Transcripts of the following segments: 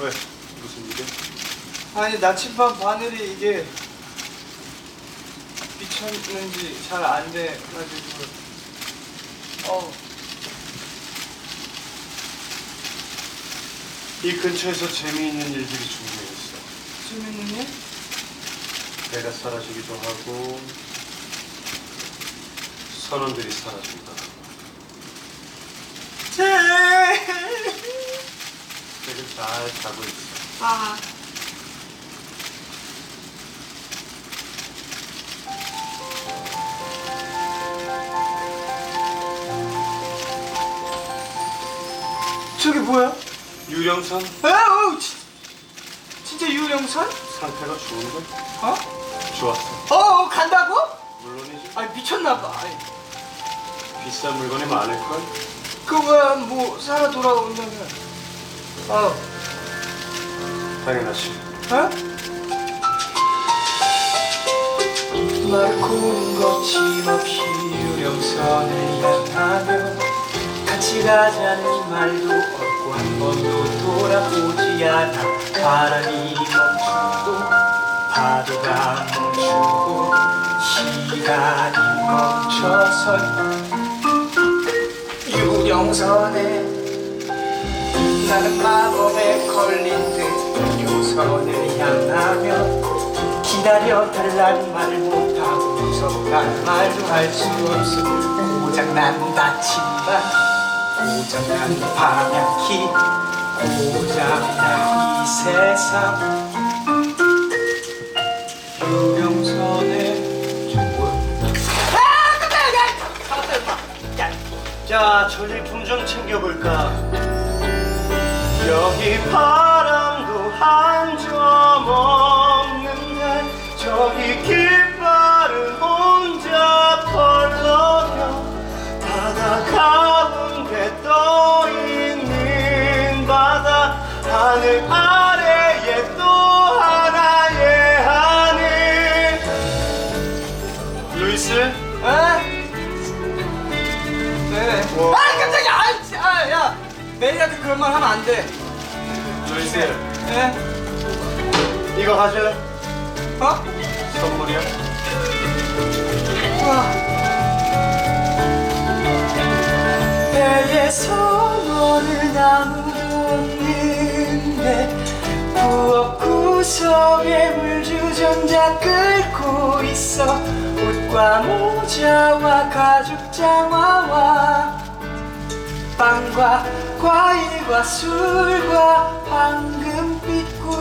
왜? 무슨 일이야? 아니 나침반 바늘이 이게 미쳤는지 잘 안 돼가지고 어 이 근처에서 재미있는 일들이 있어. 재밌는 일? 배가 사라지기도 하고 선원들이 사라진다. 제 배를 잘 타고 있어. 아. 저게 뭐야? 유령선 아우 진- 진짜 유령선? 상태가 좋은데? 어? 좋았어. 어, 어 간다고? 물론이지. 아 미쳤나봐. 비싼 물건이 많을걸? 그거야 뭐 살아 돌아온다면. 어, 당연하지. 어? 말고는 거침없이 유령선을 향하며 같이 가자는 말도 없고 한 번도 돌아보지 않아 바람이 멈추고 파도가 멈추고 시간이 멈춰선 유령선에 나는 마법에 걸린 듯 유선을 향하며 기다려 달라는 말을 못하고 무섭다는 말도 할 수 없어 고장난 다친다 고장난 방향키 고장난 이 세상. 유령선에 아 깜짝이야 야. 자, 전리품 좀 챙겨볼까? 여기 바람도 한 점 없는데 저기 깃발은 혼자 펄럭여 바다 가운데 떠있는 바다 하늘 아 그런 말 하면 안 돼. 루이스 네? 이거 가져 어? 선물이야 와. 배에서 너를 아무도 없는데 부엌 구석에 물주전자 끓고 있어 옷과 모자와 가죽 장화와 빵과 과일과 술과 황금빛 꿀.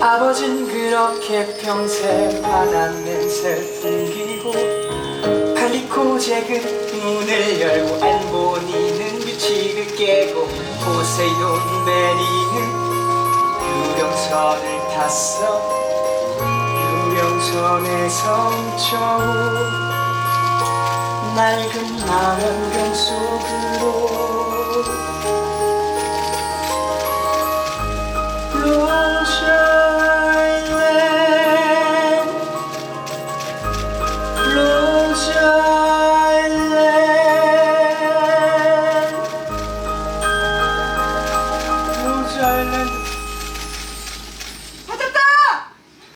아버진 그렇게 평생 바다 냄새 풍기고 칼리코 잭은 문을 열고 알보니는 규칙을 깨고 포세이돈 베리는. 유령선을 탔어. 유령선에서 훔쳐온 낡은 망원경 속